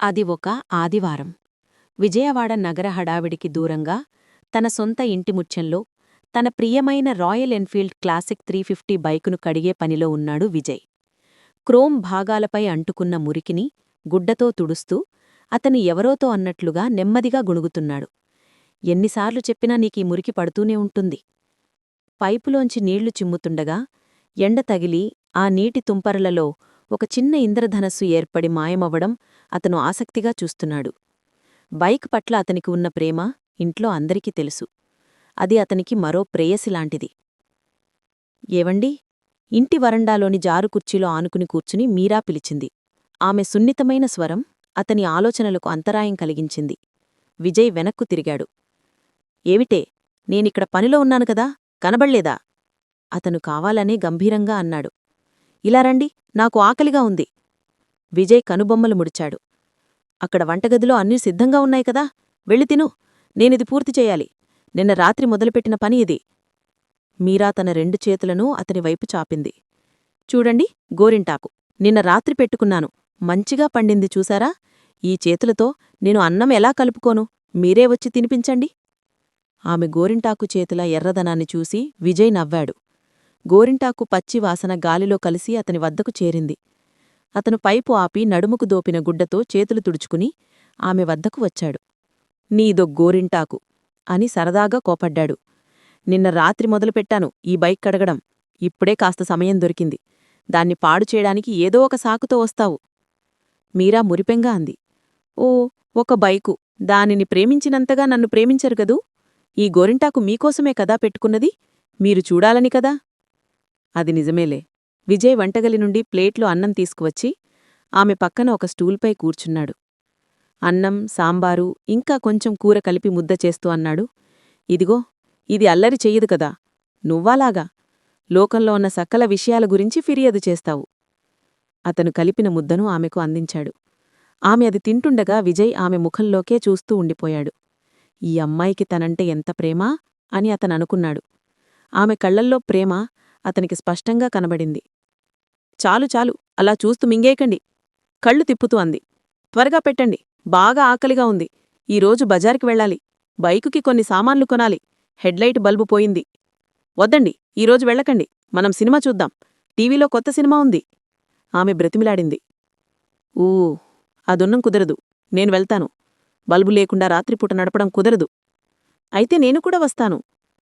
అది ఒక ఆదివారం. విజయవాడ నగర హడావిడికి దూరంగా తన సొంత ఇంటి ముచ్చెంలో తన ప్రియమైన royal enfield classic three fifty బైకును కడిగే పనిలో ఉన్నాడు విజయ్. క్రోమ్ భాగాలపై అంటుకున్న మురికిని గుడ్డతో తుడుస్తూ అతను ఎవరోతో అన్నట్లుగా నెమ్మదిగా గుణుగుతున్నాడు. ఎన్నిసార్లు చెప్పినా నీకీ మురికి పడుతూనే ఉంటుంది. పైపులోంచి నీళ్ళు చిమ్ముతుండగా ఎండ తగిలి ఆ నీటి తుంపరలలో ఒక చిన్న ఇంద్రధనస్సు ఏర్పడి మాయమవ్వడం అతను ఆసక్తిగా చూస్తున్నాడు. బైక్ పట్ల అతనికి ఉన్న ప్రేమ ఇంట్లో అందరికీ తెలుసు. అది అతనికి మరో ప్రేయసిలాంటిది ఏవండి? ఇంటి వరండాలోని జారు కుర్చీలో ఆనుకుని కూర్చుని మీరా పిలిచింది. ఆమె సున్నితమైన స్వరం అతని ఆలోచనలకు అంతరాయం కలిగించింది. విజయ్ వెనక్కు తిరిగాడు. ఏమిటే? నేనిక్కడ పనిలో ఉన్నాను కదా? కనబడలేదా? అతను కావాలనే గంభీరంగా అన్నాడు. ఇలా రండి నాకు ఆకలిగా ఉంది. విజయ్ కనుబొమ్మలు ముడిచాడు. అక్కడ వంటగదిలో అన్నీ సిద్ధంగా ఉన్నాయి కదా వెళ్ళి తిను నేనిది పూర్తి చేయాలి. నిన్న రాత్రి మొదలుపెట్టిన పని ఇది. మీరా తన రెండు చేతులను అతని వైపు చాపింది. చూడండి గోరింటాకు. నిన్న రాత్రి పెట్టుకున్నాను. మంచిగా పండింది చూసారా? ఈ చేతులతో నేను అన్నం ఎలా కలుపుకోను? మీరే వచ్చి తినిపించండి. ఆమె గోరింటాకు చేతుల ఎర్రదనాన్ని చూసి విజయ్ నవ్వాడు. గోరింటాకు పచ్చి వాసన గాలిలో కలిసి అతని వద్దకు చేరింది. అతను పైపు ఆపి నడుముకు దోపిన గుడ్డతో చేతులు తుడుచుకుని ఆమె వద్దకు వచ్చాడు. నీదో గోరింటాకు అని సరదాగా కోపడ్డాడు. నిన్న రాత్రి మొదలుపెట్టాను ఈ బైక్ కడగడం. ఇప్పుడే కాస్త సమయం దొరికింది. దాన్ని పాడు చేయడానికి ఏదో ఒక సాకుతో వస్తావు. మీరా మురిపెంగా అంది. ఓ ఒక బైకు. దానిని ప్రేమించినంతగా నన్ను ప్రేమించరగదూ ఈ గోరింటాకు మీకోసమే కదా పెట్టుకున్నది? మీరు చూడాలని కదా? అది నిజమేలే. విజయ్ వంటగలి నుండి ప్లేట్లో అన్నం తీసుకువచ్చి ఆమె పక్కన ఒక స్టూల్పై కూర్చున్నాడు. అన్నం సాంబారు ఇంకా కొంచెం కూర కలిపి ముద్ద చేస్తూ అన్నాడు. ఇదిగో ఇది అల్లరి చెయ్యదు కదా. నువ్వాలాగా. లోకంలో ఉన్న సకల విషయాల గురించి ఫిర్యాదు చేస్తావు. అతను కలిపిన ముద్దను ఆమెకు అందించాడు. ఆమె అది తింటుండగా విజయ్ ఆమె ముఖంలోకే చూస్తూ ఉండిపోయాడు. ఈ అమ్మాయికి తనంటే ఎంత ప్రేమా అని అతననుకున్నాడు. ఆమె కళ్ళల్లో ప్రేమ అతనికి స్పష్టంగా కనబడింది. చాలు చాలు అలా చూస్తూ మింగేయకండి కళ్ళు తిప్పుతూ అంది. త్వరగా పెట్టండి బాగా ఆకలిగా ఉంది. ఈరోజు బజార్కి వెళ్ళాలి బైకుకి కొన్ని సామాన్లు కొనాలి హెడ్లైట్ బల్బు పోయింది. వద్దండి ఈరోజు వెళ్ళకండి మనం సినిమా చూద్దాం టీవీలో కొత్త సినిమా ఉంది. ఆమె బ్రతిమిలాడింది. ఊ అదున్నం కుదరదు నేను వెళ్తాను. బల్బు లేకుండా రాత్రిపూట నడపడం కుదరదు. అయితే నేను కూడా వస్తాను.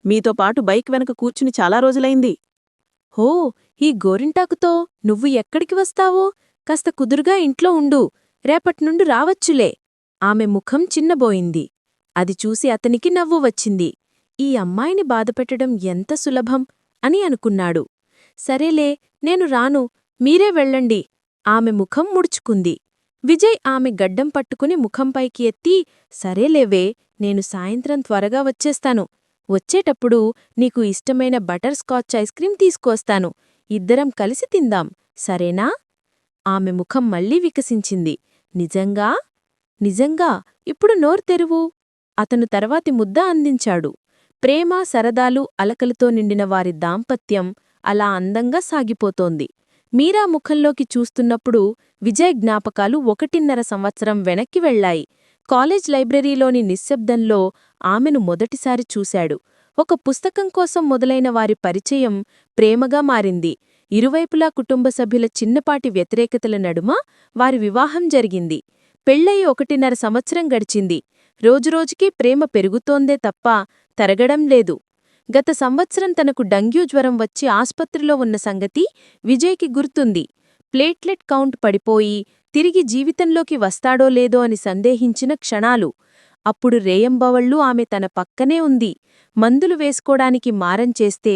మీతో పాటు బైక్ వెనక కూర్చుని చాలా రోజులైంది. హో ఈ గోరింటాకుతో నువ్వు ఎక్కడికి వస్తావో? కాస్త కుదురుగా ఇంట్లో ఉండు. రేపట్నుండి రావచ్చులే. ఆమె ముఖం చిన్నబోయింది. అది చూసి అతనికి నవ్వు వచ్చింది. ఈ అమ్మాయిని బాధపెట్టడం ఎంత సులభం? అని అనుకున్నాడు. సరేలే నేను రాను. మీరే వెళ్ళండి. ఆమె ముఖం ముడుచుకుంది. విజయ్ ఆమె గడ్డం పట్టుకుని ముఖంపైకి ఎత్తి సరేలేవే నేను సాయంత్రం త్వరగా వచ్చేస్తాను. వచ్చేటప్పుడు నీకు ఇష్టమైన బటర్ స్కాచ్ ఐస్క్రీం తీసుకొస్తాను. ఇద్దరం కలిసి తిందాం. సరేనా? ఆమె ముఖం మళ్ళీ వికసించింది. నిజంగా? నిజంగా? ఇప్పుడు నోరు తెరువు. అతను తర్వాతి ముద్ద అందించాడు. ప్రేమ సరదాలు అలకలతో నిండిన వారి దాంపత్యం అలా అందంగా సాగిపోతోంది. మీరా ముఖంలోకి చూస్తున్నప్పుడు విజయ్ జ్ఞాపకాలు ఒకటిన్నర సంవత్సరం వెనక్కి వెళ్ళాయి కాలేజ్ లైబ్రరీలోని నిశ్శబ్దంలో ఆమెను మొదటిసారి చూశాడు. ఒక పుస్తకం కోసం మొదలైన వారి పరిచయం ప్రేమగా మారింది. ఇరువైపులా కుటుంబ సభ్యుల చిన్నపాటి వ్యతిరేకతల నడుమ వారి వివాహం జరిగింది. పెళ్ళయి ఒకటిన్నర సంవత్సరం గడిచింది. రోజురోజుకీ ప్రేమ పెరుగుతోందే తప్ప తరగడం లేదు. గత సంవత్సరం తనకు డంగ్యూ జ్వరం వచ్చి ఆస్పత్రిలో ఉన్న సంగతి విజయ్కి గుర్తుంది. ప్లేట్లెట్ కౌంట్ పడిపోయి తిరిగి జీవితంలోకి వస్తాడో లేదో అని సందేహించిన క్షణాలు. అప్పుడు రేయంబవళ్ళు ఆమె తన పక్కనే ఉంది. మందులు వేసుకోడానికి మారం చేస్తే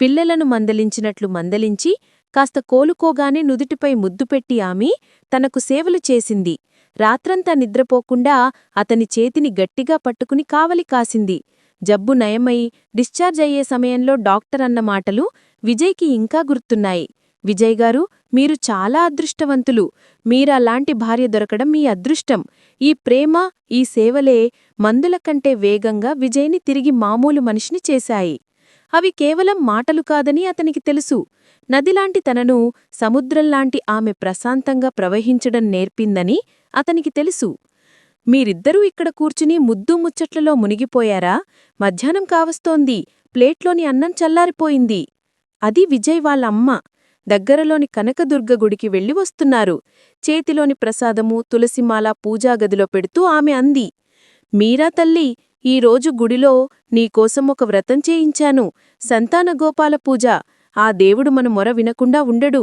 పిల్లలను మందలించినట్లు మందలించి కాస్త కోలుకోగానే నుదుటిపై ముద్దుపెట్టి ఆమె తనకు సేవలు చేసింది. రాత్రంతా నిద్రపోకుండా అతని చేతిని గట్టిగా పట్టుకుని కావలి కాసింది. జబ్బు నయమై డిశ్చార్జ్ అయ్యే సమయంలో డాక్టర్ అన్న మాటలు విజయ్కి ఇంకా గుర్తున్నాయి. విజయ్ గారు మీరు చాలా అదృష్టవంతులు. మీరలాంటి భార్య దొరకడం మీ అదృష్టం. ఈ ప్రేమ ఈ సేవలే మందుల కంటే వేగంగా విజయ్ని తిరిగి మామూలు మనిషిని చేశాయి. అవి కేవలం మాటలు కాదని అతనికి తెలుసు. నదిలాంటి తనను సముద్రంలాంటి ఆమె ప్రశాంతంగా ప్రవహించడం నేర్పిందని అతనికి తెలుసు. మీరిద్దరూ ఇక్కడ కూర్చుని ముద్దు ముచ్చట్లలో మునిగిపోయారా? మధ్యాహ్నం కావస్తోంది. ప్లేట్లోని అన్నం చల్లారిపోయింది. అది విజయ్ వాళ్ళ అమ్మ దగ్గరలోని కనకదుర్గ గుడికి వెళ్ళి వస్తున్నారు. చేతిలోని ప్రసాదము తులసిమాల పూజాగదిలో పెడుతూ ఆమె అంది మీరా తల్లి ఈరోజు గుడిలో నీకోసం ఒక వ్రతం చేయించాను. సంతానగోపాల పూజ. ఆ దేవుడు మన మొర వినకుండా ఉండడు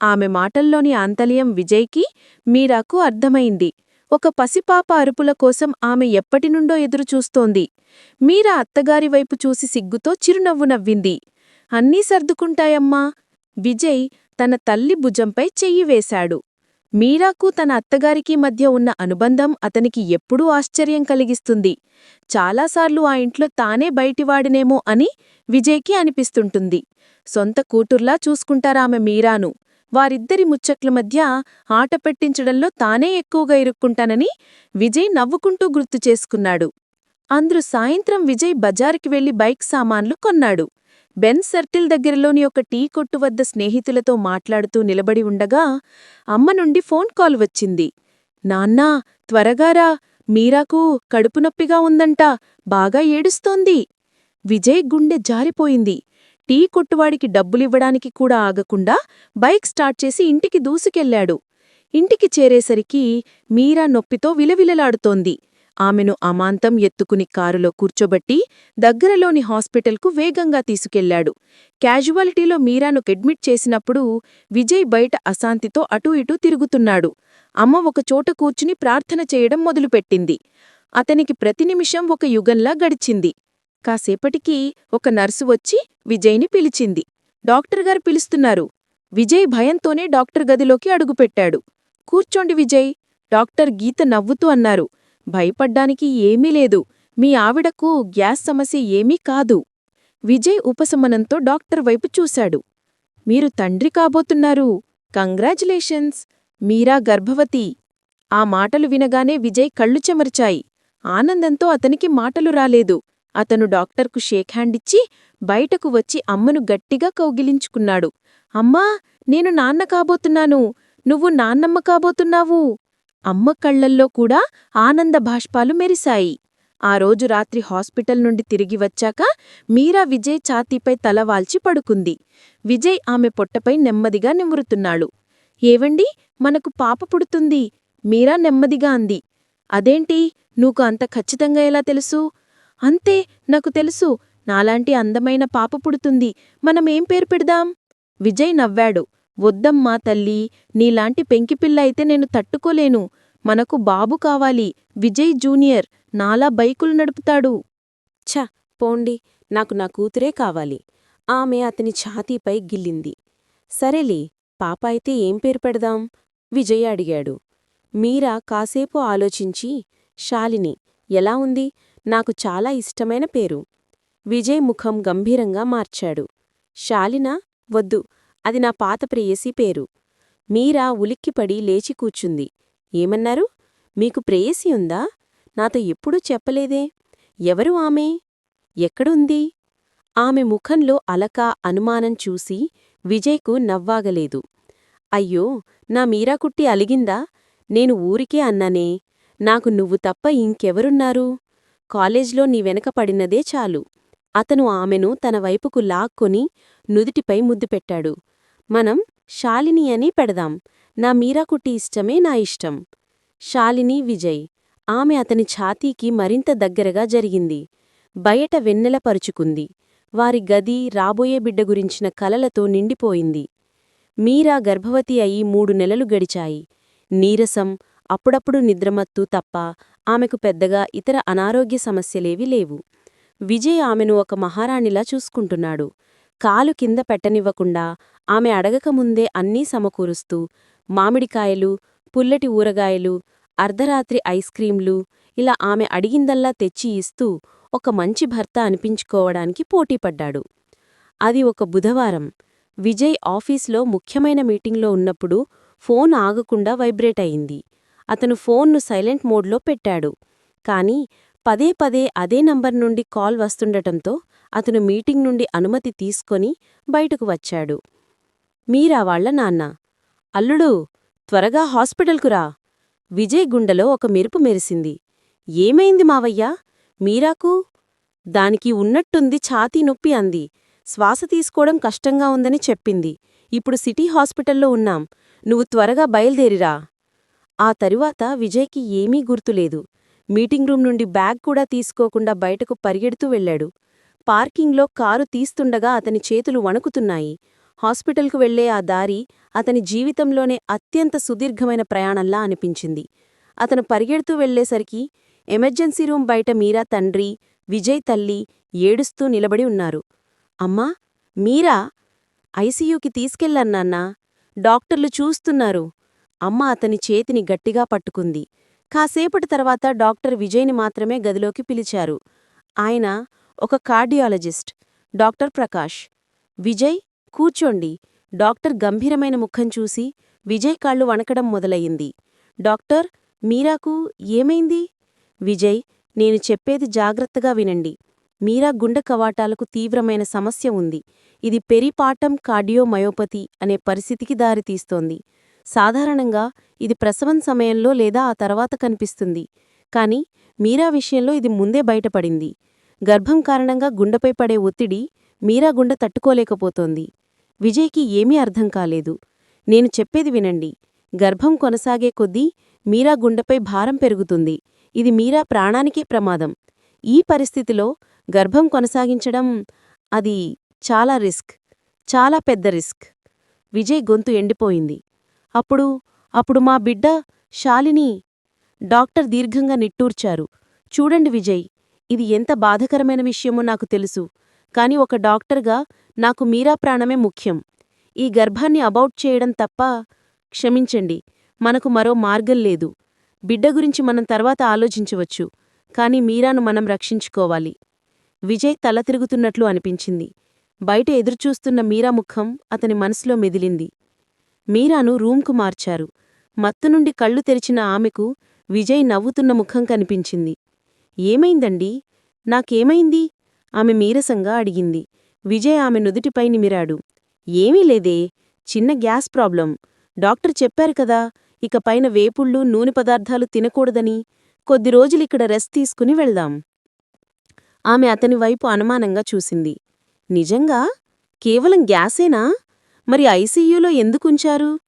ఆమె మాటల్లోని ఆంతల్యం విజయ్కి మీరాకు అర్థమైంది. ఒక పసిపాప అరుపుల కోసం ఆమె ఎప్పటినుండో ఎదురుచూస్తోంది. మీరా అత్తగారి వైపు చూసి సిగ్గుతో చిరునవ్వు నవ్వింది. అన్నీ సర్దుకుంటాయమ్మా. విజయ్ తన తల్లి భుజంపై చెయ్యి వేశాడు. మీరాకు తన అత్తగారికి మధ్య ఉన్న అనుబంధం అతనికి ఎప్పుడూ ఆశ్చర్యం కలిగిస్తుంది. చాలాసార్లు ఆ ఇంట్లో తానే బయటివాడినేమో అని విజయ్కి అనిపిస్తుంటుంది. సొంత కూతుర్లా చూసుకుంటారామె మీరాను. వారిద్దరి ముచ్చట్ల మధ్య ఆట పెట్టించడంలో తానే ఎక్కువగా ఇరుక్కుంటానని విజయ్ నవ్వుకుంటూ గుర్తు చేసుకున్నాడు. అంద్రు సాయంత్రం విజయ్ బజారుకి వెళ్ళి బైక్ సామాన్లు కొన్నాడు. బెన్ సర్టిల్ దగ్గరలోని ఒక టీ కొట్టు వద్ద స్నేహితులతో మాట్లాడుతూ నిలబడి ఉండగా అమ్మ నుండి ఫోన్ కాల్ వచ్చింది. నాన్నా త్వరగారా మీరాకు కడుపునొప్పిగా ఉందంట. బాగా ఏడుస్తోంది. విజయ్ గుండె జారిపోయింది. టీ కొట్టువాడికి డబ్బులివ్వడానికి కూడా ఆగకుండా బైక్ స్టార్ట్ చేసి ఇంటికి దూసుకెళ్ళాడు ఇంటికి చేరేసరికి మీరా నొప్పితో విలవిలలాడుతోంది. ఆమెను అమాంతం ఎత్తుకుని కారులో కూర్చోబట్టి దగ్గరలోని హాస్పిటల్కు వేగంగా తీసుకెళ్ళాడు. క్యాజువాలిటీలో మీరాను కెడ్మిట్ చేసినప్పుడు విజయ్ బయట అశాంతితో అటూ ఇటూ తిరుగుతున్నాడు. అమ్మ ఒకచోట కూర్చుని ప్రార్థన చేయడం మొదలుపెట్టింది. అతనికి ప్రతి నిమిషం ఒక యుగంలా గడిచింది. కాసేపటికి ఒక నర్సు వచ్చి విజయ్ని పిలిచింది. డాక్టర్గారు పిలుస్తున్నారు. విజయ్ భయంతోనే డాక్టర్ గదిలోకి అడుగుపెట్టాడు. కూర్చోండి విజయ్. డాక్టర్ గీత నవ్వుతూ అన్నారు. భయపడ్డానికి ఏమీ లేదు. మీ ఆవిడకు గ్యాస్ సమస్య ఏమీ కాదు. విజయ్ ఉపశమనంతో డాక్టర్ వైపు చూశాడు. మీరు తండ్రి కాబోతున్నారు. కంగ్రాచులేషన్స్. మీరా గర్భవతి. ఆ మాటలు వినగానే విజయ్ కళ్ళు చెమర్చాయి. ఆనందంతో అతనికి మాటలు రాలేదు. అతను డాక్టర్కు షేక్ హ్యాండిచ్చి బయటకు వచ్చి అమ్మను గట్టిగా కౌగిలించుకున్నాడు. అమ్మా నేను నాన్న కాబోతున్నాను. నువ్వు నాన్నమ్మ కాబోతున్నావు. అమ్మ కళ్ళల్లో కూడా ఆనంద భాష్పాలు మెరిశాయి. ఆ రోజు రాత్రి హాస్పిటల్ నుండి తిరిగి వచ్చాక మీరా విజయ్ ఛాతీపై తలవాల్చి పడుకుంది. విజయ్ ఆమె పొట్టపై నెమ్మదిగా నిమురుతున్నాడు. ఏవండి మనకు పాప పుడుతుంది. మీరా నెమ్మదిగా అంది. అదేంటి? నువ్వు అంత ఖచ్చితంగా ఎలా తెలుసు? అంతే నాకు తెలుసు. నాలాంటి అందమైన పాప పుడుతుంది. మనమేం పేరు పెడదాం? విజయ్ నవ్వాడు. వద్దమ్మా తల్లి నీలాంటి పెంకిపిల్ల అయితే నేను తట్టుకోలేను. మనకు బాబు కావాలి విజయ్ జూనియర్ నాలా బైకులు నడుపుతాడు. ఛ పోండి నాకు నా కూతురే కావాలి. ఆమె అతని ఛాతీపై గిల్లింది. సరేలే పాప అయితే ఏం పేరు పెడదాం? విజయ్ అడిగాడు. మీరా కాసేపు ఆలోచించి శాలిని ఎలా ఉంది? నాకు చాలా ఇష్టమైన పేరు. విజయ్ ముఖం గంభీరంగా మార్చాడు. శాలినా వద్దు అది నా పాత ప్రేయసి పేరు. మీరా ఉలిక్కిపడి లేచి కూర్చుంది. ఏమన్నారు? మీకు ప్రేయసి ఉందా? నాతో ఎప్పుడూ చెప్పలేదే. ఎవరు ఆమె? ఎక్కడుంది? ఆమె ముఖంలో అలక అనుమానం చూసి విజయ్కు నవ్వాగలేదు. అయ్యో నా మీరాకుట్టి అలిగిందా? నేను ఊరికే అన్నానే. నాకు నువ్వు తప్ప ఇంకెవరున్నారు? కాలేజ్లో నీ వెనక పడినదే చాలు. అతను ఆమెను తన వైపుకు లాక్కొని నుదిటిపై ముద్దు పెట్టాడు. మనం శాలిని అని పెడదాం. నా మీరాకుట్టి ఇష్టమే నా ఇష్టం. శాలిని విజయ్. ఆమె అతని ఛాతీకి మరింత దగ్గరగా జరిగింది. బయట వెన్నెల పరుచుకుంది. వారి గది రాబోయే బిడ్డ గురించిన కలలతో నిండిపోయింది. మీరా గర్భవతి అయి మూడు నెలలు గడిచాయి. నీరసం అప్పుడప్పుడు నిద్రమత్తు తప్ప ఆమెకు పెద్దగా ఇతర అనారోగ్య సమస్యలేవీ లేవు. విజయ్ ఆమెను ఒక మహారాణిలా చూసుకుంటున్నాడు. కాలు కింద పెట్టనివ్వకుండా ఆమె అడగకముందే అన్నీ సమకూరుస్తూ మామిడికాయలు పుల్లటి ఊరగాయలు అర్ధరాత్రి ఐస్ క్రీంలు ఇలా ఆమె అడిగిందల్లా తెచ్చి ఇస్తూ ఒక మంచి భర్త అనిపించుకోవడానికి పోటీపడ్డాడు. అది ఒక బుధవారం. విజయ్ ఆఫీస్లో ముఖ్యమైన మీటింగ్లో ఉన్నప్పుడు ఫోన్ ఆగకుండా వైబ్రేట్ అయింది. అతను ఫోన్ను సైలెంట్ మోడ్లో పెట్టాడు. కాని పదే పదే అదే నంబర్ నుండి కాల్ వస్తుండటంతో అతను మీటింగ్ నుండి అనుమతి తీసుకొని బయటకు వచ్చాడు. మీరా వాళ్ళ నాన్న? అల్లుడు త్వరగా హాస్పిటల్కు రా. విజయ్ గుండెలో ఒక మెరుపు మెరిసింది. ఏమైంది మావయ్యా? మీరాకు? దానికి ఉన్నట్టుంది ఛాతీ నొప్పి అంది. శ్వాస తీసుకోవడం కష్టంగా ఉందని చెప్పింది. ఇప్పుడు సిటీ హాస్పిటల్లో ఉన్నాం. నువ్వు త్వరగా బయల్దేరిరా. ఆ తరువాత విజయ్కి ఏమీ గుర్తులేదు. మీటింగ్ రూమ్ నుండి బ్యాగ్ కూడా తీసుకోకుండా బయటకు పరిగెడుతూ వెళ్ళాడు. పార్కింగ్లో కారు తీస్తుండగా అతని చేతులు వణుకుతున్నాయి. హాస్పిటల్కు వెళ్ళే ఆ దారి అతని జీవితంలోనే అత్యంత సుదీర్ఘమైన ప్రయాణంలా అనిపించింది. అతను పరిగెడుతూ వెళ్ళేసరికి ఎమర్జెన్సీ రూమ్ బయట మీరా తండ్రి విజయ్ తల్లి ఏడుస్తూ నిలబడి ఉన్నారు. అమ్మా మీరా? ఐసీయూకి తీసుకెళ్ళన్నాన్నా డాక్టర్లు చూస్తున్నారు. అమ్మ అతని చేతిని గట్టిగా పట్టుకుంది. కాసేపటి తర్వాత డాక్టర్ విజయ్ని మాత్రమే గదిలోకి పిలిచారు. ఆయన ఒక కార్డియాలజిస్ట్. డాక్టర్ ప్రకాష్. విజయ్ కూర్చోండి. డాక్టర్ గంభీరమైన ముఖం చూసి విజయ్ కాళ్ళు వణకడం మొదలయ్యింది. డాక్టర్ మీరాకు ఏమైంది? విజయ్ నేను చెప్పేది జాగ్రత్తగా వినండి. మీరా గుండె కవాటాలకు తీవ్రమైన సమస్య ఉంది. ఇది పెరిపాటం కార్డియోమయోపతి అనే పరిస్థితికి దారితీస్తోంది సాధారణంగా ఇది ప్రసవం సమయంలో లేదా ఆ తర్వాత కనిపిస్తుంది. కాని మీరా విషయంలో ఇది ముందే బయటపడింది. గర్భం కారణంగా గుండెపై పడే ఒత్తిడి మీరా గుండె తట్టుకోలేకపోతోంది. విజయ్కి ఏమీ అర్థం కాలేదు. నేను చెప్పేది వినండి. గర్భం కొనసాగే కొద్దీ మీరా గుండెపై భారం పెరుగుతుంది. ఇది మీరా ప్రాణానికే ప్రమాదం. ఈ పరిస్థితిలో గర్భం కొనసాగించడం అది చాలా రిస్క్. చాలా పెద్ద రిస్క్. విజయ్ గొంతు ఎండిపోయింది. అప్పుడు అప్పుడు మా బిడ్డ శాలిని డాక్టర్ దీర్ఘంగా నిట్టూర్చారు. చూడండి విజయ్ ఇది ఎంత బాధకరమైన విషయమో నాకు తెలుసు కాని ఒక డాక్టర్గా నాకు మీరా ప్రాణమే ముఖ్యం. ఈ గర్భాన్ని అబౌట్ చేయడం తప్ప క్షమించండి మనకు మరో మార్గం లేదు. బిడ్డ గురించి మనం తర్వాత ఆలోచించవచ్చు కాని మీరాను మనం రక్షించుకోవాలి. విజయ్ తల తిరుగుతున్నట్లు అనిపించింది. బయట ఎదురుచూస్తున్న మీరా ముఖం అతని మనసులో మెదిలింది. మీరాను రూంకు మార్చారు. మత్తు నుండి కళ్ళు తెరిచిన ఆమెకు విజయ్ నవ్వుతున్న ముఖం కనిపించింది. ఏమైందండి? నాకేమైంది? ఆమె నీరసంగా అడిగింది. విజయ్ ఆమె నుదుటిపై నిమిరాడు. ఏమీ లేదే చిన్న గ్యాస్ ప్రాబ్లం. డాక్టర్ చెప్పారు కదా ఇక పైన వేపుళ్ళు నూనె పదార్థాలు తినకూడదని. కొద్ది రోజులిక్కడ రెస్ట్ తీసుకుని వెళ్దాం. ఆమె అతని వైపు అనుమానంగా చూసింది. నిజంగా? కేవలం గ్యాసేనా? మరి ఐసీయూలో ఎందుకుంచారు?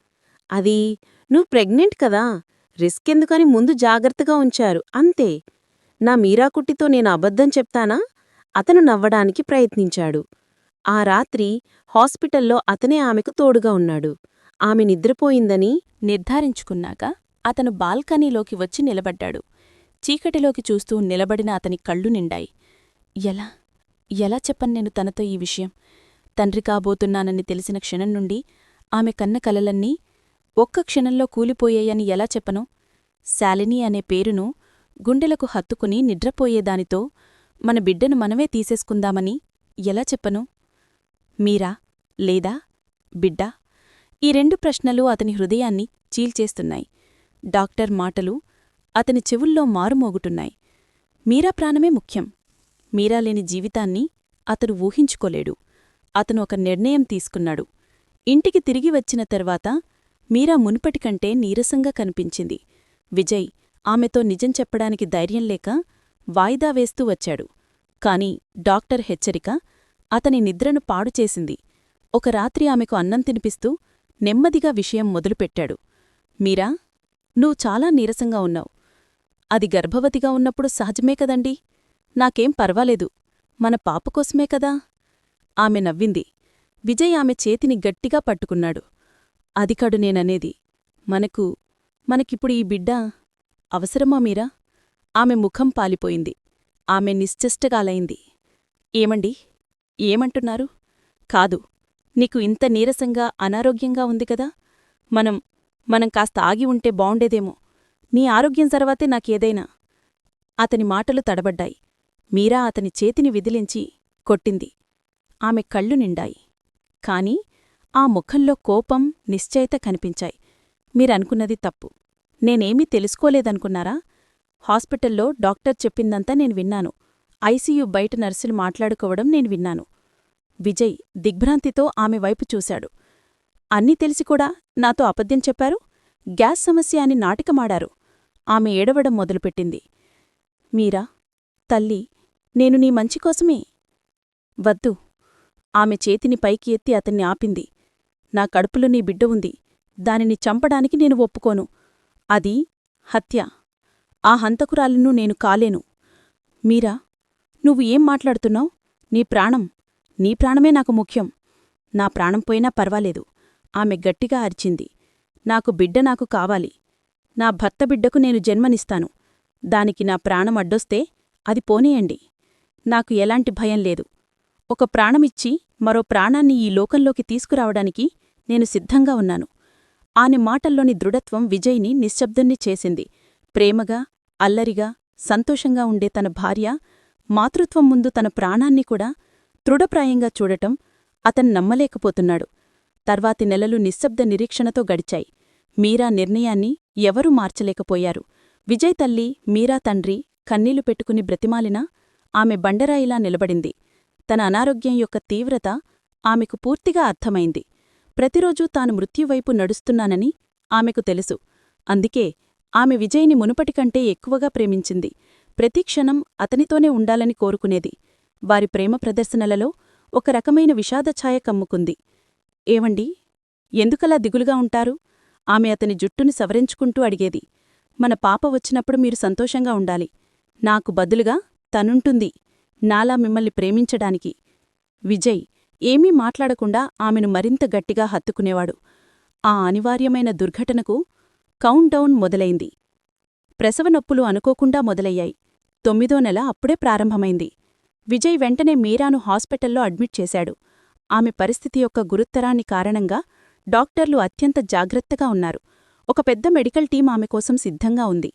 అది నువ్వు ప్రెగ్నెంట్ కదా రిస్క్ ఎందుకని ముందు జాగ్రత్తగా ఉంచారు అంతే. నా మీరాకుట్టితో నేను అబద్ధం చెప్తానా? అతను నవ్వడానికి ప్రయత్నించాడు. ఆ రాత్రి హాస్పిటల్లో అతనే ఆమెకు తోడుగా ఉన్నాడు. ఆమె నిద్రపోయిందని నిర్ధారించుకున్నాక అతను బాల్కనీలోకి వచ్చి నిలబడ్డాడు. చీకటిలోకి చూస్తూ నిలబడిన అతని కళ్ళు నిండాయి. ఎలా? ఎలా చెప్పను నేను తనతో ఈ విషయం? తండ్రి కాబోతున్నానని తెలిసిన క్షణం నుండి ఆమె కన్న కలలన్నీ ఒక్క క్షణంలో కూలిపోయాయని ఎలా చెప్పను? శాలిని అనే పేరును గుండెలకు హత్తుకుని నిద్రపోయేదానితో మన బిడ్డను మనమే తీసేసుకుందామని ఎలా చెప్పను? మీరా? లేదా? బిడ్డా? ఈ రెండు ప్రశ్నలు అతని హృదయాన్ని చీల్చేస్తున్నాయి. డాక్టర్ మాటలు అతని చెవుల్లో మారుమోగుతున్నాయి. మీరా ప్రాణమే ముఖ్యం. మీరా లేని జీవితాన్ని అతను ఊహించుకోలేడు. అతను ఒక నిర్ణయం తీసుకున్నాడు. ఇంటికి తిరిగి వచ్చిన తర్వాత మీరా మునుపటికంటే నీరసంగా కనిపించింది. విజయ్ ఆమెతో నిజం చెప్పడానికి ధైర్యం లేక వాయిదా వేస్తూ వచ్చాడు. కాని డాక్టర్ హెచ్చరిక అతని నిద్రను పాడుచేసింది ఒక రాత్రి ఆమెకు అన్నం తినిపిస్తూ నెమ్మదిగా విషయం మొదలుపెట్టాడు. మీరా నువ్వు చాలా నీరసంగా ఉన్నావు. అది గర్భవతిగా ఉన్నప్పుడు సహజమే కదండి. నాకేం పర్వాలేదు. మన పాపకోసమే కదా. ఆమె నవ్వింది. విజయ్ ఆమె చేతిని గట్టిగా పట్టుకున్నాడు. అదికాడు నేననేది. మనకు మనకిప్పుడు ఈ బిడ్డ అవసరమా మీరా? ఆమె ముఖం పాలిపోయింది. ఆమె నిశ్చష్టగాలైంది. ఏమండి? ఏమంటున్నారు? కాదు నీకు ఇంత నీరసంగా అనారోగ్యంగా ఉంది కదా? మనం మనం కాస్త ఆగి ఉంటే బావుండేదేమో. నీ ఆరోగ్యం తర్వాతే నాకేదైనా. అతని మాటలు తడబడ్డాయి. మీరా అతని చేతిని విదిలించి కొట్టింది. ఆమె కళ్ళు నిండాయి. కాని ఆ ముఖంలో కోపం నిశ్చయిత కనిపించాయి. మీరనుకున్నది తప్పు. నేనేమీ తెలుసుకోలేదనుకున్నారా? హాస్పిటల్లో డాక్టర్ చెప్పిందంతా నేను విన్నాను. ఐసీయూ బయట నర్సులు మాట్లాడుకోవడం నేను విన్నాను. విజయ్ దిగ్భ్రాంతితో ఆమె వైపు చూశాడు. అన్నీ తెలిసి కూడా నాతో అబద్ధం చెప్పారు? గ్యాస్ సమస్య అని నాటకమాడారు. ఆమె ఏడవడం మొదలుపెట్టింది. మీరా? తల్లి నేను నీ మంచి కోసమే? వద్దు. ఆమె చేతిని పైకి ఎత్తి అతన్ని ఆపింది. నా కడుపులో నీ బిడ్డ ఉంది. దానిని చంపడానికి నేను ఒప్పుకోను. అది హత్య. ఆ హంతకురాలను నేను కాలేను. మీరా? నువ్వు ఏం మాట్లాడుతున్నావు? నీ ప్రాణం. నీ ప్రాణమే నాకు ముఖ్యం. నా ప్రాణం పోయినా పర్వాలేదు. ఆమె గట్టిగా అరిచింది. నాకు బిడ్డ నాకు కావాలి. నా భర్త బిడ్డకు నేను జన్మనిస్తాను. దానికి నా ప్రాణం అడ్డొస్తే అది పోనేయండి. నాకు ఎలాంటి భయం లేదు. ఒక ప్రాణమిచ్చి మరో ప్రాణాన్ని ఈ లోకంలోకి తీసుకురావడానికి నేను సిద్ధంగా ఉన్నాను. ఆమె మాటల్లోని దృఢత్వం విజయ్ని నిశ్శబ్దుణ్ణి చేసింది. ప్రేమగా అల్లరిగా సంతోషంగా ఉండే తన భార్య మాతృత్వం ముందు తన ప్రాణాన్ని కూడా దృఢప్రాయంగా చూడటం అతను నమ్మలేకపోతున్నాడు. తర్వాతి నెలలు నిశ్శబ్ద నిరీక్షణతో గడిచాయి. మీరా నిర్ణయాన్ని ఎవరూ మార్చలేకపోయారు. విజయ్ తల్లి మీరా తండ్రి కన్నీళ్ళు పెట్టుకుని బ్రతిమాలినా ఆమె బండరాయిలా నిలబడింది. తన అనారోగ్యం యొక్క తీవ్రత ఆమెకు పూర్తిగా అర్థమైంది. ప్రతిరోజూ తాను మృత్యువైపు నడుస్తున్నానని ఆమెకు తెలుసు. అందుకే ఆమె విజయ్ని మునుపటికంటే ఎక్కువగా ప్రేమించింది. ప్రతిక్షణం అతనితోనే ఉండాలని కోరుకునేది. వారి ప్రేమ ప్రదర్శనలలో ఒక రకమైన విషాదఛాయ కమ్ముకుంది. ఏవండి? ఎందుకలా దిగులుగా ఉంటారు? ఆమె అతని జుట్టుని సవరించుకుంటూ అడిగేది. మన పాప వచ్చినప్పుడు మీరు సంతోషంగా ఉండాలి. నాకు బదులుగా తనుంటుంది. నాలా మిమ్మల్ని ప్రేమించడానికి. విజయ్ ఏమీ మాట్లాడకుండా ఆమెను మరింత గట్టిగా హత్తుకునేవాడు. ఆ అనివార్యమైన దుర్ఘటనకు కౌంట్డౌన్ మొదలైంది. ప్రసవనొప్పులు అనుకోకుండా మొదలయ్యాయి. తొమ్మిదో నెల అప్పుడే ప్రారంభమైంది. విజయ్ వెంటనే మీరాను హాస్పిటల్లో అడ్మిట్ చేశాడు. ఆమె పరిస్థితి యొక్క గురుత్తరాన్ని కారణంగా డాక్టర్లు అత్యంత జాగ్రత్తగా ఉన్నారు. ఒక పెద్ద మెడికల్ టీం ఆమె కోసం సిద్ధంగా ఉంది.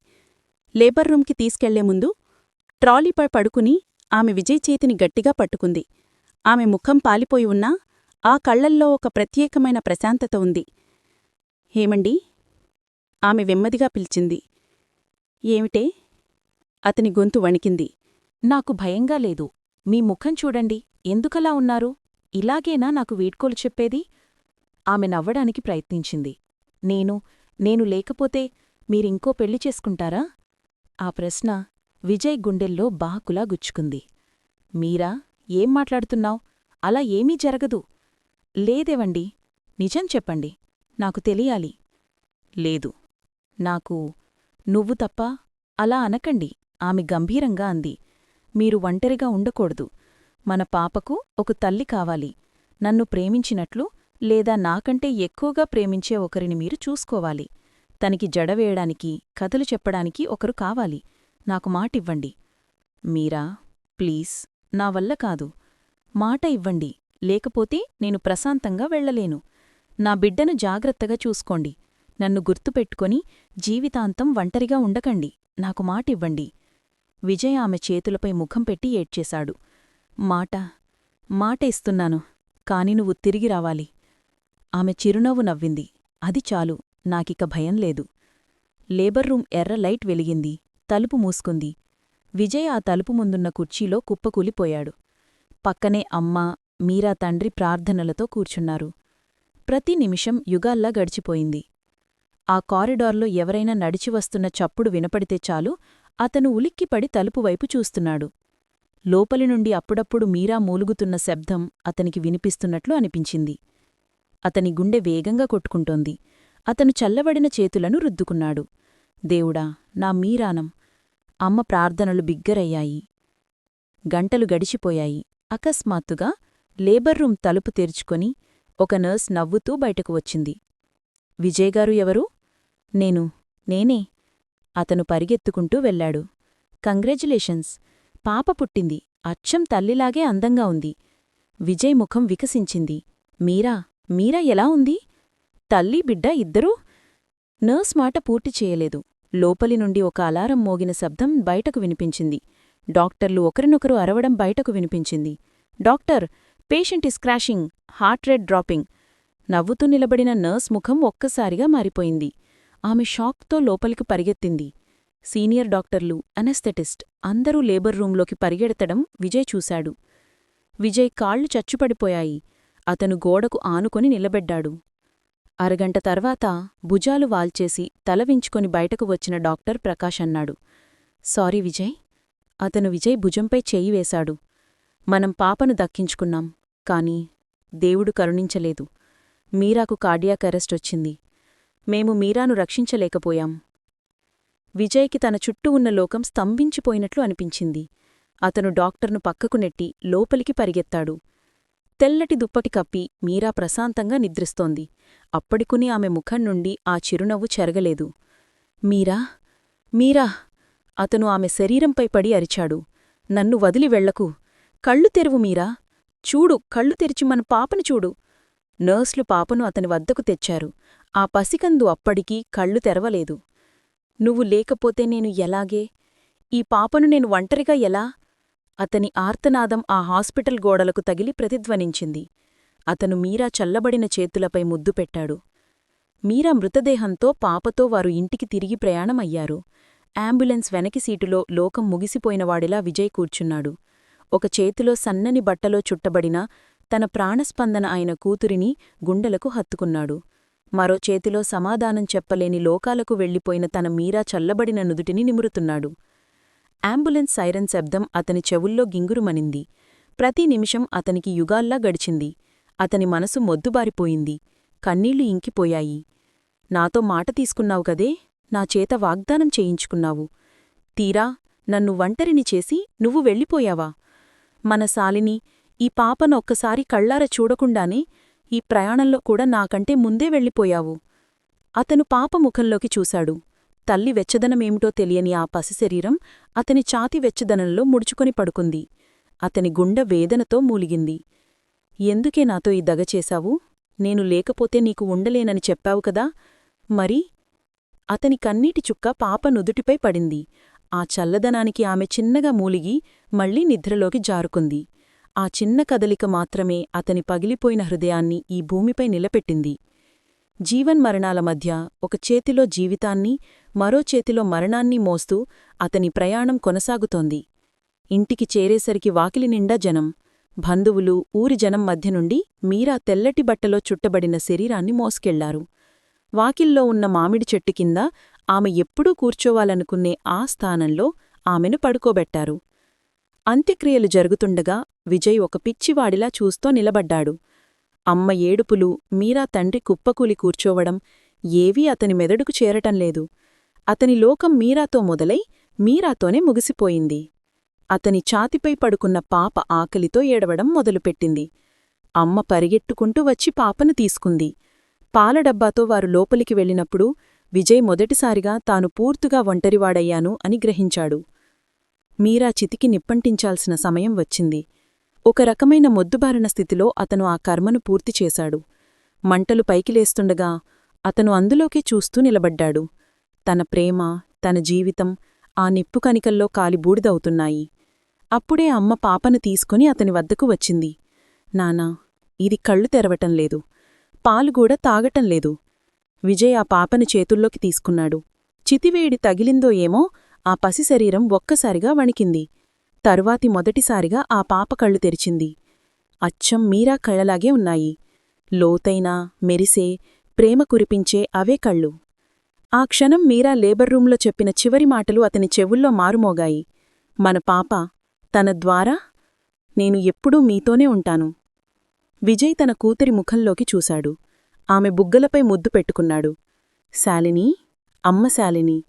లేబర్ రూమ్కి తీసుకెళ్ళే ముందు ట్రాలీపై పడుకుని ఆమె విజయ్ చేతిని గట్టిగా పట్టుకుంది. ఆమె ముఖం పాలిపోయి ఉన్నా ఆ కళ్ళల్లో ఒక ప్రత్యేకమైన ప్రశాంతత ఉంది. ఏమండి ఆమె వెమ్మదిగా పిలిచింది. ఏమిటే? అతని గొంతు వణికింది. నాకు భయంగా లేదు. మీ ముఖం చూడండి. ఎందుకలా ఉన్నారు? ఇలాగేనా నాకు వీడ్కోలు చెప్పేది? ఆమె నవ్వడానికి ప్రయత్నించింది. నేను నేను లేకపోతే మీరింకో పెళ్ళి చేసుకుంటారా? ఆ ప్రశ్న విజయ్ గుండెల్లో బాకులా గుచ్చుకుంది. మీరా? ఏం మాట్లాడుతున్నావ్? అలా ఏమీ జరగదు. లేదేవండి నిజం చెప్పండి నాకు తెలియాలి. లేదు నాకు నువ్వు తప్ప అలా అనకండి ఆమె గంభీరంగా అంది. మీరు ఒంటరిగా ఉండకూడదు. మన పాపకు ఒక తల్లి కావాలి. నన్ను ప్రేమించినట్లు లేదా నాకంటే ఎక్కువగా ప్రేమించే ఒకరిని మీరు చూసుకోవాలి. తనకి జడవేయడానికి కథలు చెప్పడానికి ఒకరు కావాలి. నాకు మాటివ్వండి. మీరా ప్లీజ్. నా వల్ల కాదు. మాట ఇవ్వండి లేకపోతే నేను ప్రశాంతంగా వెళ్ళలేను. నా బిడ్డను జాగ్రత్తగా చూసుకోండి. నన్ను గుర్తుపెట్టుకొని జీవితాంతం ఒంటరిగా ఉండకండి. నాకు మాటివ్వండి విజయ్ ఆమె చేతులపై ముఖం పెట్టి ఏడ్చేశాడు. మాట మాట ఇస్తున్నాను కాని నువ్వు తిరిగి రావాలి. ఆమె చిరునవ్వు నవ్వింది. అది చాలు నాకిక భయం లేదు. లేబర్ రూమ్ ఎర్ర లైట్ వెలిగింది. తలుపు మూసుకుంది. విజయ్ ఆ తలుపు ముందున్న కుర్చీలో కుప్పకూలిపోయాడు. పక్కనే అమ్మ మీరా తండ్రి ప్రార్థనలతో కూర్చున్నారు. ప్రతి నిమిషం యుగాల్లా గడిచిపోయింది. ఆ కారిడార్లో ఎవరైనా నడిచి వస్తున్న చప్పుడు వినపడితే చాలు అతను ఉలిక్కిపడి తలుపువైపు చూస్తున్నాడు. లోపలి నుండి అప్పుడప్పుడు మీరా మూలుగుతున్న శబ్దం అతనికి వినిపిస్తున్నట్లు అనిపించింది. అతని గుండె వేగంగా కొట్టుకుంటోంది. అతను చల్లబడిన చేతులను రుద్దుకున్నాడు. దేవుడా నా మీరానం అమ్మ ప్రార్థనలు బిగ్గరయ్యాయి. గంటలు గడిచిపోయాయి. అకస్మాత్తుగా లేబర్ రూమ్ తలుపు తెరుచుకొని ఒక నర్స్ నవ్వుతూ బయటకు వచ్చింది. విజయగారు ఎవరు? నేను నేనే అతను పరిగెత్తుకుంటూ వెళ్ళాడు. కంగ్రాచ్యులేషన్స్ పాప పుట్టింది. అచ్చం తల్లిలాగే అందంగా ఉంది. విజయ్ ముఖం వికసించింది. మీరా మీరా ఎలా ఉంది? తల్లి బిడ్డ ఇద్దరూ? నర్స్ మాట పూర్తి చేయలేదు. లోపలి నుండి ఒక అలారం మోగిన శబ్దం బయటకు వినిపించింది. డాక్టర్లు ఒకరినొకరు అరవడం బయటకు వినిపించింది. Doctor patient is crashing heart rate dropping. నవ్వుతూ నిలబడిన నర్స్ ముఖం ఒక్కసారిగా మారిపోయింది. ఆమె షాక్తో లోపలికి పరిగెత్తింది. సీనియర్ డాక్టర్లు అనెస్థెటిస్ట్ అందరూ లేబర్ రూంలోకి పరిగెడతడం విజయ్ చూశాడు. విజయ్ కాళ్ళు చచ్చుపడిపోయాయి. అతను గోడకు ఆనుకొని నిలబెడ్డాడు. అరగంట తర్వాత భుజాలు వాల్చేసి తలవించుకొని బయటకు వచ్చిన డాక్టర్ ప్రకాష్ అన్నాడు. సారీ విజయ్. అతను విజయ్ భుజంపై చేయి వేశాడు. మనం పాపను దక్కించుకున్నాం. కాని దేవుడు కరుణించలేదు. మీరాకు కార్డియాక్ అరెస్ట్ వచ్చింది. మేము మీరాను రక్షించలేకపోయాం. విజయ్కి తన చుట్టూ ఉన్న లోకం స్తంభించిపోయినట్లు అనిపించింది. అతను డాక్టర్ను పక్కకు నెట్టి లోపలికి పరిగెత్తాడు. తెల్లటి దుప్పటి కప్పి మీరా ప్రశాంతంగా నిద్రిస్తోంది. అప్పటికుని ఆమె ముఖం నుండి ఆ చిరునవ్వు చెరగలేదు. మీరా? మీరా అతను ఆమె శరీరంపై పడి అరిచాడు. నన్ను వదిలి వెళ్ళకు కళ్ళు తెరువు మీరా? చూడు కళ్ళు తెరిచి మన పాపను చూడు నర్సులు పాపను అతని వద్దకు తెచ్చారు. ఆ పసికందు అప్పటికీ కళ్ళు తెరవలేదు. నువ్వు లేకపోతే నేను ఎలాగే? ఈ పాపను నేను ఒంటరిగా ఎలా అతని ఆర్తనాదం ఆ హాస్పిటల్ గోడలకు తగిలి ప్రతిధ్వనించింది. అతను మీరా చల్లబడిన చేతులపై ముద్దు పెట్టాడు. మీరా మృతదేహంతో పాపతో వారు ఇంటికి తిరిగి ప్రయాణమయ్యారు. అంబులెన్స్ వెనకి సీటులో లోకం ముగిసిపోయినవాడిలా విజయ్ కూర్చున్నాడు. ఒక చేతిలో సన్నని బట్టలో చుట్టబడిన తన ప్రాణస్పందన అయిన కూతురిని గుండెలకు హత్తుకున్నాడు. మరో చేతిలో సమాధానం చెప్పలేని లోకాలకు వెళ్ళిపోయిన తన మీరా చల్లబడిన నుదుటిని నిమురుతున్నాడు. అంబులెన్స్ సైరన్ శబ్దం అతని చెవుల్లో గింగురుమనింది. ప్రతి నిమిషం అతనికి యుగాల్లా గడిచింది. అతని మనసు మొద్దుబారిపోయింది. కన్నీళ్ళు ఇంకిపోయాయి. నాతో మాట తీసుకున్నావు గదే నా చేత వాగ్దానం చేయించుకున్నావు. తీరా నన్ను ఒంటరిని చేసి నువ్వు వెళ్ళిపోయావా? మన సాలిని ఈ పాపను ఒక్కసారి కళ్ళార చూడకుండానే ఈ ప్రయాణంలో కూడా నాకంటే ముందే వెళ్ళిపోయావు. అతను పాప ముఖంలోకి చూశాడు. తల్లి వెచ్చదనమేమిటో తెలియని ఆ పసిశరీరం అతని ఛాతి వెచ్చదనంలో ముడుచుకొని పడుకుంది. అతని గుండె వేదనతో మూలిగింది. ఎందుకే నాతో ఈ దగ చేశావు? నేను లేకపోతే నీకు ఉండలేనని చెప్పావు కదా? మరి? అతని కన్నీటి చుక్క పాప నుదుటిపై పడింది. ఆ చల్లదనానికి ఆమె చిన్నగా మూలిగి మళ్ళీ నిద్రలోకి జారుకుంది. ఆ చిన్న కదలిక మాత్రమే అతని పగిలిపోయిన హృదయాన్ని ఈ భూమిపై నిలపెట్టింది. జీవన్మరణాల మధ్య ఒక చేతిలో జీవితాన్ని మరో చేతిలో మరణాన్ని మోస్తూ అతని ప్రయాణం కొనసాగుతోంది. ఇంటికి చేరేసరికి వాకిలి నిండా జనం. బంధువులు ఊరి జనం మధ్య నుండి మీరా తెల్లటి బట్టలో చుట్టబడిన శరీరాన్ని మోసుకెళ్ళారు. వాకిల్లో ఉన్న మామిడి చెట్టు కింద ఆమె ఎప్పుడూ కూర్చోవాలనుకునే ఆ స్థానంలో ఆమెను పడుకోబెట్టారు. అంత్యక్రియలు జరుగుతుండగా విజయ్ ఒక పిచ్చివాడిలా చూస్తూ నిలబడ్డాడు. అమ్మ ఏడుపులు మీరా తండ్రి కుప్పకూలి కూర్చోవడం ఏవీ అతని మెదడుకు చేరటంలేదు అతని లోకం మీరాతో మొదలై మీరాతోనే ముగిసిపోయింది. అతని ఛాతిపై పడుకున్న పాప ఆకలితో ఏడవడం మొదలుపెట్టింది. అమ్మ పరిగెట్టుకుంటూ వచ్చి పాపను తీసుకుంది. పాలడబ్బాతో వారు లోపలికి వెళ్ళినప్పుడు విజయ్ మొదటిసారిగా తాను పూర్తిగా ఒంటరివాడయ్యాను అని గ్రహించాడు. మీరా చితికి నిప్పంటించాల్సిన సమయం వచ్చింది. ఒక రకమైన మొద్దుబారిన స్థితిలో అతను ఆ కర్మను పూర్తి చేశాడు. మంటలు పైకి లేస్తుండగా అతను అందులోకే చూస్తూ నిలబడ్డాడు. తన ప్రేమ తన జీవితం ఆ నిప్పు కనికల్లో కాలిబూడిదవుతున్నాయి. అప్పుడే అమ్మ పాపను తీసుకుని అతని వద్దకు వచ్చింది. నానా ఇది కళ్ళు తెరవటం లేదు. పాలుగూడా తాగటం లేదు. విజయ్ ఆ పాపను చేతుల్లోకి తీసుకున్నాడు. చితివేడి తగిలిందో ఏమో ఆ పసి శరీరం ఒక్కసారిగా వణికింది. తరువాతి మొదటిసారిగా ఆ పాప కళ్ళు తెరిచింది. అచ్చం మీరా కళ్ళలాగే ఉన్నాయి. లోతైన మెరిసే ప్రేమ కురిపించే అవే కళ్ళు. ఆ క్షణం మీరా లేబర్ రూంలో చెప్పిన చివరి మాటలు అతని చెవుల్లో మారుమోగాయి. మన పాప తన ద్వారా నేను ఎప్పుడూ మీతోనే ఉంటాను. విజయ్ తన కూతురి ముఖంలోకి చూశాడు. ఆమె బుగ్గలపై ముద్దు పెట్టుకున్నాడు. శాలిని అమ్మ శాలిని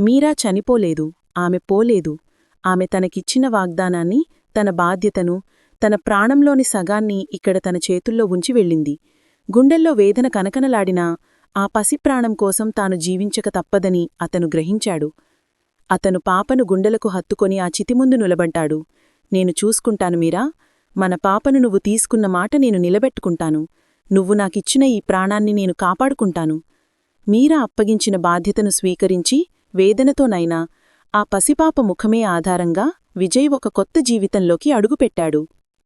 మీరా చనిపోలేదు ఆమె పోలేదు. ఆమె తనకిచ్చిన వాగ్దానాన్ని తన బాధ్యతను తన ప్రాణంలోని సగాన్ని ఇక్కడ తన చేతుల్లో ఉంచి వెళ్ళింది. గుండెల్లో వేదన కనకనలాడినా ఆ పసిప్రాణం కోసం తాను జీవించక తప్పదని అతను గ్రహించాడు. అతను పాపను గుండెలకు హత్తుకొని ఆ చితిముందు నిలబడ్డాడు. నేను చూసుకుంటాను మీరా. మన పాపను నువ్వు తీసుకున్న మాట నేను నిలబెట్టుకుంటాను. నువ్వు నాకిచ్చిన ఈ ప్రాణాన్ని నేను కాపాడుకుంటాను. మీరా అప్పగించిన బాధ్యతను స్వీకరించి వేదనతోనైనా ఆ పసిపాప ముఖమే ఆధారంగా విజయ్ ఒక కొత్త జీవితంలోకి అడుగుపెట్టాడు.